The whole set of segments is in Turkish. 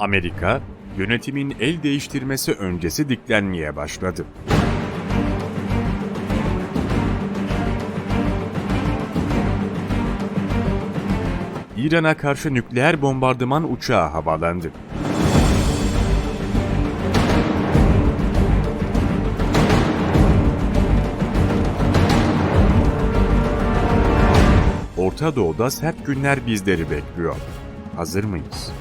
Amerika, yönetimin el değiştirmesi öncesi diklenmeye başladı. İran'a karşı nükleer bombardıman uçağı havalandı. Orta Doğu'da sert günler bizleri bekliyor. Hazır mıyız?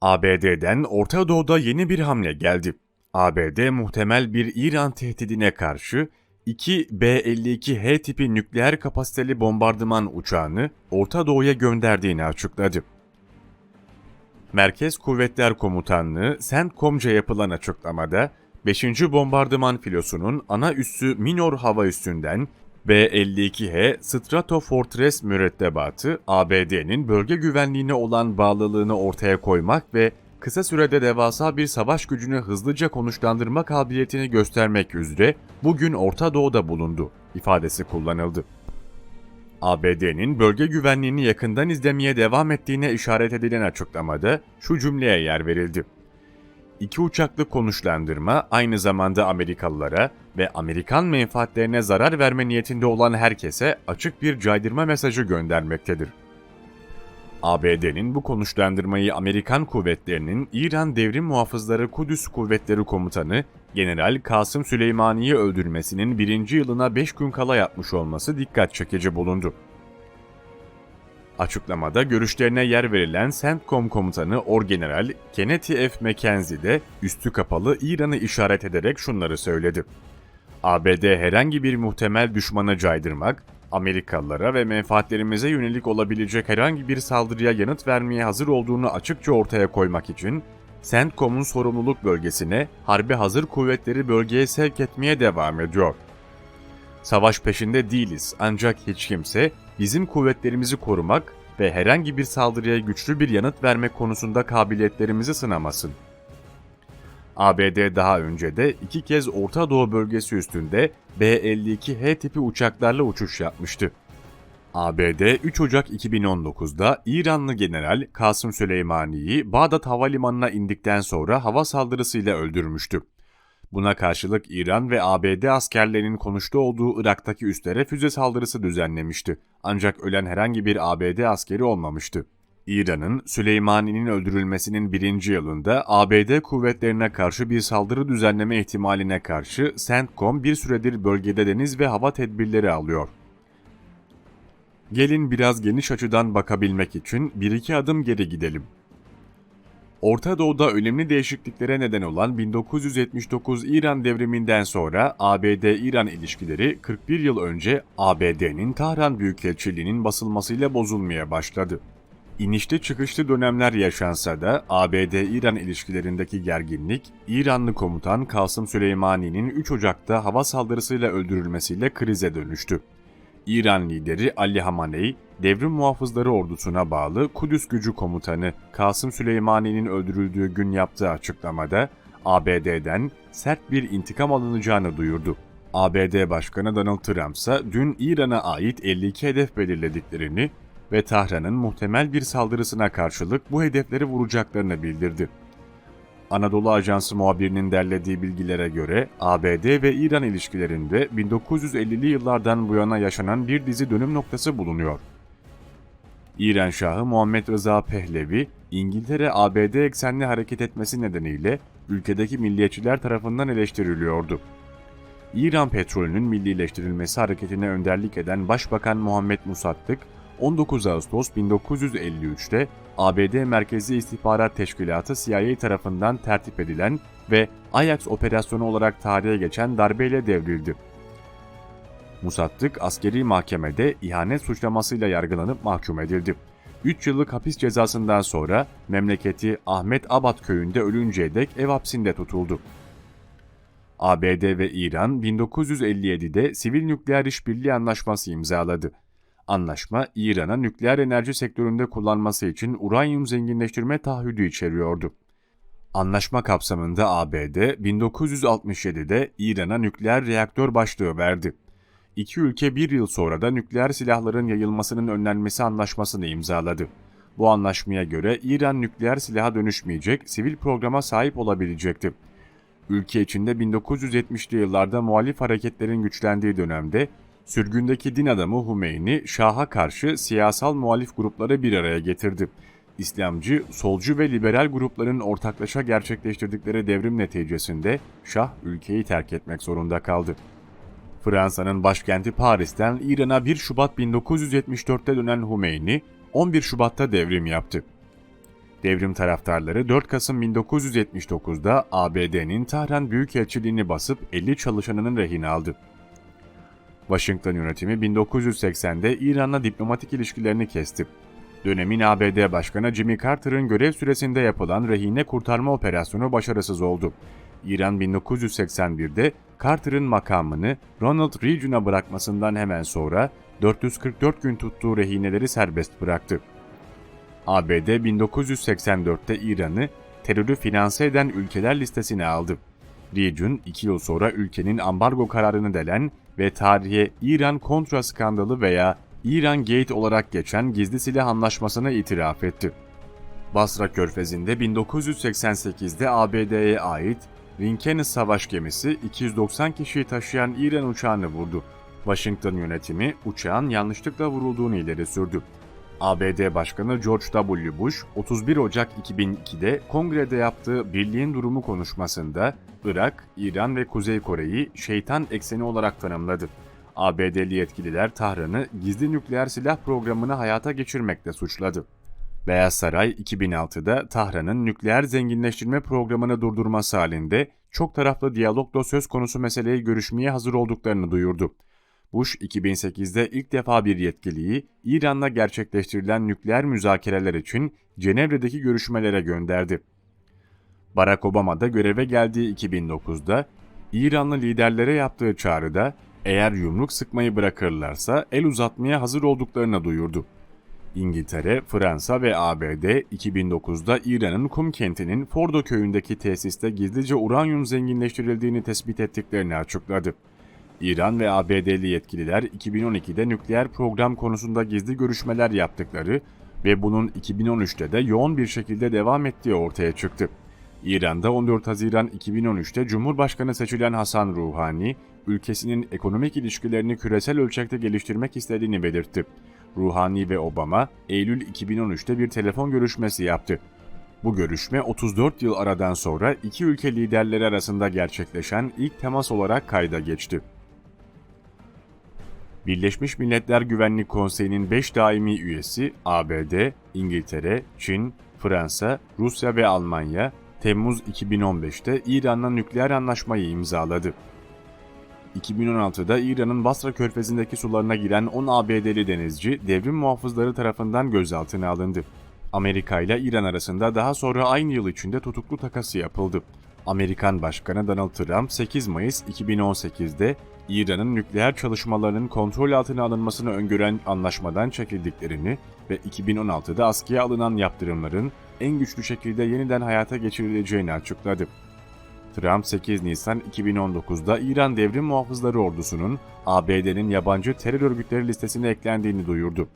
ABD'den Orta Doğu'da yeni bir hamle geldi. ABD muhtemel bir İran tehdidine karşı 2 B-52H tipi nükleer kapasiteli bombardıman uçağını Orta Doğu'ya gönderdiğini açıkladı. Merkez Kuvvetler Komutanlığı CENTCOM'ca yapılan açıklamada 5. Bombardıman filosunun ana üssü Minor hava üssünden B-52H Stratofortress mürettebatı ABD'nin bölge güvenliğine olan bağlılığını ortaya koymak ve kısa sürede devasa bir savaş gücünü hızlıca konuşlandırma kabiliyetini göstermek üzere bugün Orta Doğu'da bulundu ifadesi kullanıldı. ABD'nin bölge güvenliğini yakından izlemeye devam ettiğine işaret edilen açıklamada şu cümleye yer verildi. İki uçaklı konuşlandırma aynı zamanda Amerikalılara ve Amerikan menfaatlerine zarar verme niyetinde olan herkese açık bir caydırma mesajı göndermektedir. ABD'nin bu konuşlandırmayı Amerikan kuvvetlerinin İran Devrim Muhafızları Kudüs Kuvvetleri Komutanı General Kasım Süleymani'yi öldürmesinin birinci yılına 5 gün kala yapmış olması dikkat çekici bulundu. Açıklamada görüşlerine yer verilen CENTCOM komutanı Orgeneral Kenneth F. McKenzie de üstü kapalı İran'ı işaret ederek şunları söyledi. ABD herhangi bir muhtemel düşmanı caydırmak, Amerikalılara ve menfaatlerimize yönelik olabilecek herhangi bir saldırıya yanıt vermeye hazır olduğunu açıkça ortaya koymak için CENTCOM'un sorumluluk bölgesine harbi hazır kuvvetleri bölgeye sevk etmeye devam ediyor. Savaş peşinde değiliz ancak hiç kimse bizim kuvvetlerimizi korumak ve herhangi bir saldırıya güçlü bir yanıt vermek konusunda kabiliyetlerimizi sınamasın. ABD daha önce de iki kez Orta Doğu bölgesi üstünde B-52H tipi uçaklarla uçuş yapmıştı. ABD 3 Ocak 2019'da İranlı General Kasım Süleymani'yi Bağdat Havalimanı'na indikten sonra hava saldırısıyla öldürmüştü. Buna karşılık İran ve ABD askerlerinin konuştuğu olduğu Irak'taki üslere füze saldırısı düzenlemişti. Ancak ölen herhangi bir ABD askeri olmamıştı. İran'ın Süleymani'nin öldürülmesinin birinci yılında ABD kuvvetlerine karşı bir saldırı düzenleme ihtimaline karşı CENTCOM bir süredir bölgede deniz ve hava tedbirleri alıyor. Gelin biraz geniş açıdan bakabilmek için bir iki adım geri gidelim. Orta Doğu'da önemli değişikliklere neden olan 1979 İran devriminden sonra ABD-İran ilişkileri 41 yıl önce ABD'nin Tahran Büyükelçiliği'nin basılmasıyla bozulmaya başladı. İnişli çıkışlı dönemler yaşansa da ABD-İran ilişkilerindeki gerginlik, İranlı komutan Kasım Süleymani'nin 3 Ocak'ta hava saldırısıyla öldürülmesiyle krize dönüştü. İran lideri Ali Hamaney, devrim muhafızları ordusuna bağlı Kudüs gücü komutanı Kasım Süleymani'nin öldürüldüğü gün yaptığı açıklamada ABD'den sert bir intikam alınacağını duyurdu. ABD Başkanı Donald Trump ise dün İran'a ait 52 hedef belirlediklerini ve Tahran'ın muhtemel bir saldırısına karşılık bu hedefleri vuracaklarını bildirdi. Anadolu Ajansı muhabirinin derlediği bilgilere göre ABD ve İran ilişkilerinde 1950'li yıllardan bu yana yaşanan bir dizi dönüm noktası bulunuyor. İran Şahı Muhammed Rıza Pehlevi, İngiltere ABD eksenli hareket etmesi nedeniyle ülkedeki milliyetçiler tarafından eleştiriliyordu. İran petrolünün millileştirilmesi hareketine önderlik eden Başbakan Muhammed Musaddık, 19 Ağustos 1953'te ABD Merkezi İstihbarat Teşkilatı CIA tarafından tertip edilen ve Ajax operasyonu olarak tarihe geçen darbeyle devrildi. Musaddık askeri mahkemede ihanet suçlamasıyla yargılanıp mahkum edildi. 3 yıllık hapis cezasından sonra memleketi Ahmet Abad köyünde ölünceye dek ev hapsinde tutuldu. ABD ve İran 1957'de Sivil Nükleer İşbirliği Anlaşması imzaladı. Anlaşma, İran'a nükleer enerji sektöründe kullanması için uranyum zenginleştirme taahhüdü içeriyordu. Anlaşma kapsamında ABD 1967'de İran'a nükleer reaktör başlığı verdi. İki ülke bir yıl sonra da nükleer silahların yayılmasının önlenmesi anlaşmasını imzaladı. Bu anlaşmaya göre İran nükleer silaha dönüşmeyecek, sivil programa sahip olabilecekti. Ülke içinde 1970'li yıllarda muhalif hareketlerin güçlendiği dönemde sürgündeki din adamı Hümeyni, Şah'a karşı siyasal muhalif grupları bir araya getirdi. İslamcı, solcu ve liberal grupların ortaklaşa gerçekleştirdikleri devrim neticesinde Şah ülkeyi terk etmek zorunda kaldı. Fransa'nın başkenti Paris'ten İran'a 1 Şubat 1974'te dönen Hümeyni, 11 Şubat'ta devrim yaptı. Devrim taraftarları 4 Kasım 1979'da ABD'nin Tahran Büyükelçiliğini basıp 50 çalışanının rehin aldı. Washington yönetimi 1980'de İran'la diplomatik ilişkilerini kesti. Dönemin ABD Başkanı Jimmy Carter'ın görev süresinde yapılan rehine kurtarma operasyonu başarısız oldu. İran 1981'de Carter'ın makamını Ronald Reagan'a bırakmasından hemen sonra 444 gün tuttuğu rehineleri serbest bıraktı. ABD 1984'te İran'ı terörü finanse eden ülkeler listesine aldı. Reagan iki yıl sonra ülkenin ambargo kararını delen ve tarihe İran kontra skandalı veya İran Gate olarak geçen gizli silah anlaşmasına itiraf etti. Basra Körfezi'nde 1988'de ABD'ye ait Rinkenes savaş gemisi 290 kişiyi taşıyan İran uçağını vurdu. Washington yönetimi uçağın yanlışlıkla vurulduğunu ileri sürdü. ABD Başkanı George W. Bush 31 Ocak 2002'de kongrede yaptığı birliğin durumu konuşmasında Irak, İran ve Kuzey Kore'yi şeytan ekseni olarak tanımladı. ABD'li yetkililer Tahran'ı gizli nükleer silah programını hayata geçirmekle suçladı. Beyaz Saray 2006'da Tahran'ın nükleer zenginleştirme programını durdurması halinde çok taraflı diyalogla söz konusu meseleyi görüşmeye hazır olduklarını duyurdu. Bush 2008'de ilk defa bir yetkiliyi İran'la gerçekleştirilen nükleer müzakereler için Cenevre'deki görüşmelere gönderdi. Barack Obama da göreve geldiği 2009'da İranlı liderlere yaptığı çağrıda eğer yumruk sıkmayı bırakırlarsa el uzatmaya hazır olduklarını duyurdu. İngiltere, Fransa ve ABD 2009'da İran'ın Kum kentinin Fordo köyündeki tesiste gizlice uranyum zenginleştirildiğini tespit ettiklerini açıkladı. İran ve ABD'li yetkililer 2012'de nükleer program konusunda gizli görüşmeler yaptıkları ve bunun 2013'te de yoğun bir şekilde devam ettiği ortaya çıktı. İran'da 14 Haziran 2013'te Cumhurbaşkanı seçilen Hasan Ruhani, ülkesinin ekonomik ilişkilerini küresel ölçekte geliştirmek istediğini belirtti. Ruhani ve Obama, Eylül 2013'te bir telefon görüşmesi yaptı. Bu görüşme 34 yıl aradan sonra iki ülke liderleri arasında gerçekleşen ilk temas olarak kayda geçti. Birleşmiş Milletler Güvenlik Konseyi'nin 5 daimi üyesi ABD, İngiltere, Çin, Fransa, Rusya ve Almanya Temmuz 2015'te İran'la nükleer anlaşmayı imzaladı. 2016'da İran'ın Basra körfezindeki sularına giren 10 ABD'li denizci devrim muhafızları tarafından gözaltına alındı. Amerika ile İran arasında daha sonra aynı yıl içinde tutuklu takası yapıldı. Amerikan Başkanı Donald Trump 8 Mayıs 2018'de İran'ın nükleer çalışmalarının kontrol altına alınmasını öngören anlaşmadan çekildiklerini ve 2016'da askıya alınan yaptırımların en güçlü şekilde yeniden hayata geçirileceğini açıkladı. Trump 8 Nisan 2019'da İran Devrim Muhafızları Ordusu'nun ABD'nin yabancı terör örgütleri listesine eklendiğini duyurdu.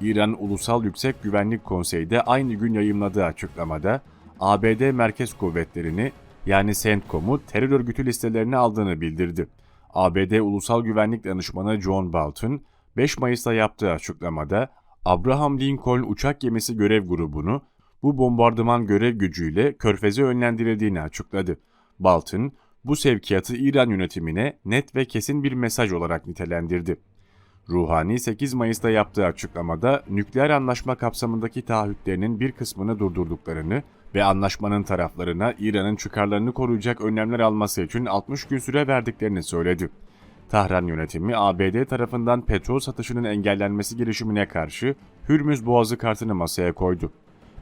İran Ulusal Yüksek Güvenlik Konseyi de aynı gün yayımladığı açıklamada ABD Merkez Kuvvetleri'ni yani CENTCOM'u terör örgütü listelerine aldığını bildirdi. ABD Ulusal Güvenlik Danışmanı John Bolton, 5 Mayıs'ta yaptığı açıklamada Abraham Lincoln uçak gemisi görev grubunu bu bombardıman görev gücüyle körfeze yönlendirildiğini açıkladı. Bolton, bu sevkiyatı İran yönetimine net ve kesin bir mesaj olarak nitelendirdi. Ruhani 8 Mayıs'ta yaptığı açıklamada nükleer anlaşma kapsamındaki taahhütlerinin bir kısmını durdurduklarını ve anlaşmanın taraflarına İran'ın çıkarlarını koruyacak önlemler alması için 60 gün süre verdiklerini söyledi. Tahran yönetimi ABD tarafından petrol satışının engellenmesi girişimine karşı Hürmüz Boğazı kartını masaya koydu.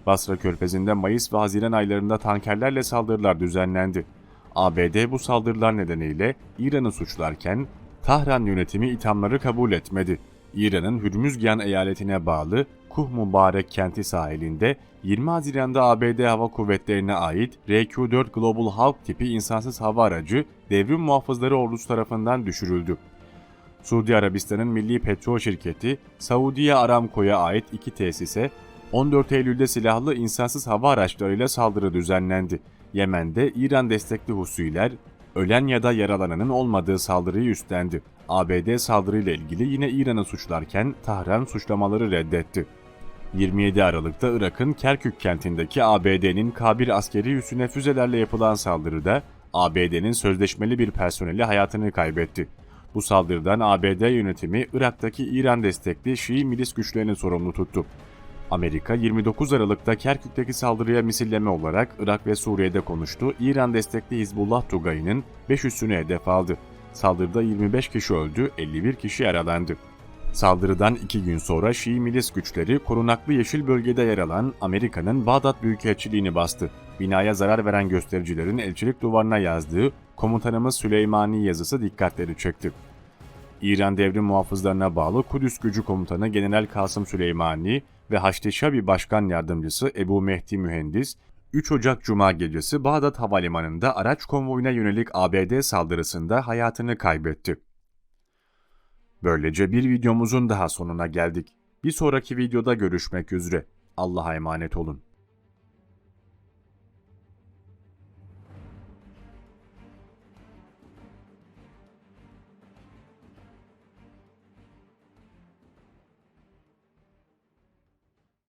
Basra Körfezi'nde Mayıs ve Haziran aylarında tankerlerle saldırılar düzenlendi. ABD bu saldırılar nedeniyle İran'ı suçlarken Tahran yönetimi ithamları kabul etmedi. İran'ın Hürmüzgan eyaletine bağlı Kuh Mübarek kenti sahilinde 20 Haziran'da ABD Hava Kuvvetleri'ne ait RQ-4 Global Hawk tipi insansız hava aracı devrim muhafızları ordusu tarafından düşürüldü. Suudi Arabistan'ın milli petrol şirketi Saudiya Aramco'ya ait iki tesise 14 Eylül'de silahlı insansız hava araçlarıyla saldırı düzenlendi. Yemen'de İran destekli Husiler ölen ya da yaralananın olmadığı saldırıyı üstlendi. ABD saldırıyla ilgili yine İran'ı suçlarken Tahran suçlamaları reddetti. 27 Aralık'ta Irak'ın Kerkük kentindeki ABD'nin Kabir askeri üssüne füzelerle yapılan saldırıda ABD'nin sözleşmeli bir personeli hayatını kaybetti. Bu saldırıdan ABD yönetimi Irak'taki İran destekli Şii milis güçlerini sorumlu tuttu. Amerika 29 Aralık'ta Kerkük'teki saldırıya misilleme olarak Irak ve Suriye'de konuştu. İran destekli Hizbullah Tugayı'nın 5 üssünü hedef aldı. Saldırıda 25 kişi öldü, 51 kişi yaralandı. Saldırıdan iki gün sonra Şii milis güçleri korunaklı yeşil bölgede yer alan Amerika'nın Bağdat Büyükelçiliğini bastı. Binaya zarar veren göstericilerin elçilik duvarına yazdığı Komutanımız Süleymani yazısı dikkatleri çekti. İran devrim muhafızlarına bağlı Kudüs Gücü Komutanı General Kasım Süleymani ve Haçlı Şabi Başkan Yardımcısı Ebu Mehdi Mühendis, 3 Ocak Cuma gecesi Bağdat Havalimanı'nda araç konvoyuna yönelik ABD saldırısında hayatını kaybetti. Böylece bir videomuzun daha sonuna geldik. Bir sonraki videoda görüşmek üzere. Allah'a emanet olun.